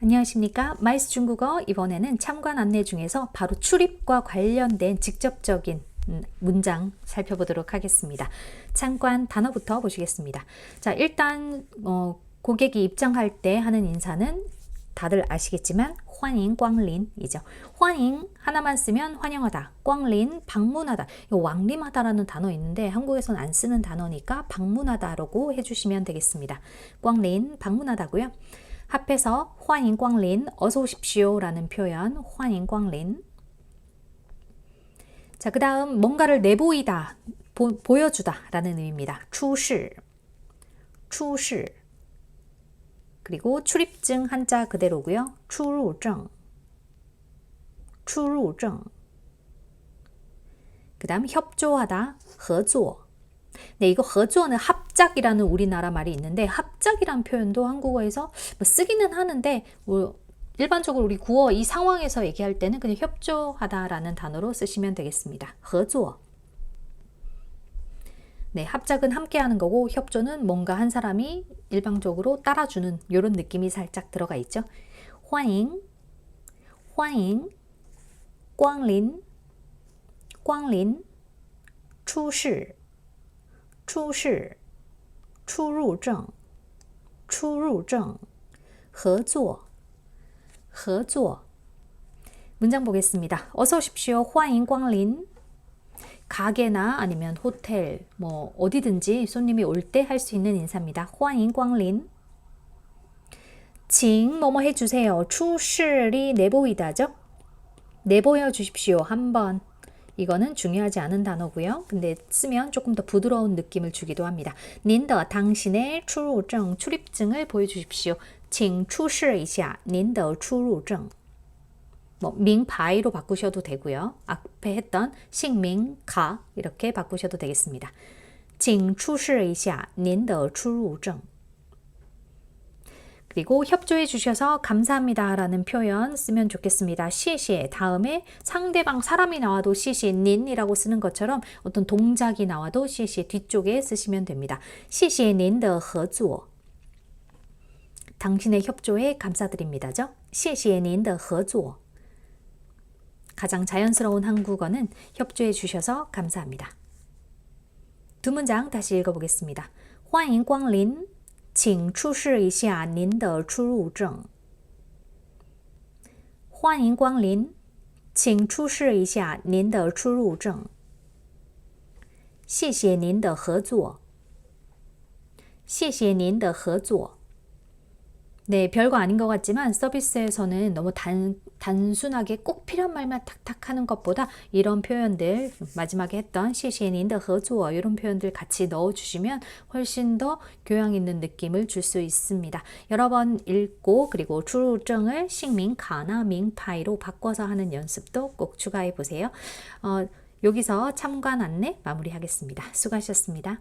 안녕하십니까. 마이스 중국어 이번에는 참관 안내 중에서 바로 출입과 관련된 직접적인 음, 문장 살펴보도록 하겠습니다. 참관 단어부터 보시겠습니다. 자, 일단 어, 고객이 입장할 때 하는 인사는 다들 아시겠지만 환인 꽝린이죠. 환인 하나만 쓰면 환영하다. 꽝린 방문하다. 이거 왕림하다라는 단어 있는데 한국에서는 안 쓰는 단어니까 방문하다라고 해주시면 되겠습니다. 꽝린 방문하다고요. 합해서 환인 꽝린 어서 오십시오라는 표현 환인 꽝린 자, 그 다음 뭔가를 내보이다, 보, 보여주다 라는 의미입니다. 출시, 출시 그리고 출입증 한자 그대로고요. 출入证, 출入证. 그 다음 협조하다, 合作. 네, 이거 合作는 합 작이라는 우리나라 말이 있는데 합작이란 표현도 한국어에서 뭐 쓰기는 하는데 뭐 일반적으로 우리 구어 이 상황에서 얘기할 때는 그냥 협조하다라는 단어로 쓰시면 되겠습니다. 合作. 네, 합작은 함께 하는 거고 협조는 뭔가 한 사람이 일방적으로 따라주는 이런 느낌이 살짝 들어가 있죠. 欢迎, 欢迎, 光临, 光临, 出示,出示, 出入证,出入证,合作,合作. 문장 보겠습니다. 어서 오십시오. 欢迎光临. 가게나 아니면 호텔, 뭐 어디든지 손님이 올 때 할 수 있는 인사입니다. 欢迎光临. 请 뭐뭐 해주세요. 출실이 내보이다죠. 내보여 주십시오. 한번. 이거는 중요하지 않은 단어고요. 근데 쓰면 조금 더 부드러운 느낌을 주기도 합니다. 您的 당신의 출入证 출입증을 보여주십시오. 请出示一下您的出入证。뭐 밍파이로 바꾸셔도 되고요. 앞에 했던 싱밍카 이렇게 바꾸셔도 되겠습니다. 请出示一下您的出入证. 그리고 협조해 주셔서 감사합니다라는 표현 쓰면 좋겠습니다. 시시 다음에 상대방 사람이 나와도 시시 닌이라고 쓰는 것처럼 어떤 동작이 나와도 시시 뒤쪽에 쓰시면 됩니다. 시시 닌的 合作. 당신의 협조에 감사드립니다죠. 시시 닌的 合作. 가장 자연스러운 한국어는 협조해 주셔서 감사합니다. 두 문장 다시 읽어보겠습니다. 欢迎光临 请出示一下您的出入证。欢迎光临，请出示一下您的出入证。谢谢您的合作。谢谢您的合作。 네, 별거 아닌 것 같지만 서비스에서는 너무 단, 단순하게 꼭 필요한 말만 탁탁 하는 것보다 이런 표현들 마지막에 했던 시시엔인더 허주어 이런 표현들 같이 넣어주시면 훨씬 더 교양 있는 느낌을 줄 수 있습니다. 여러 번 읽고 그리고 주정을 식민 가나 밍파이로 바꿔서 하는 연습도 꼭 추가해 보세요. 어, 여기서 참관 안내 마무리하겠습니다. 수고하셨습니다.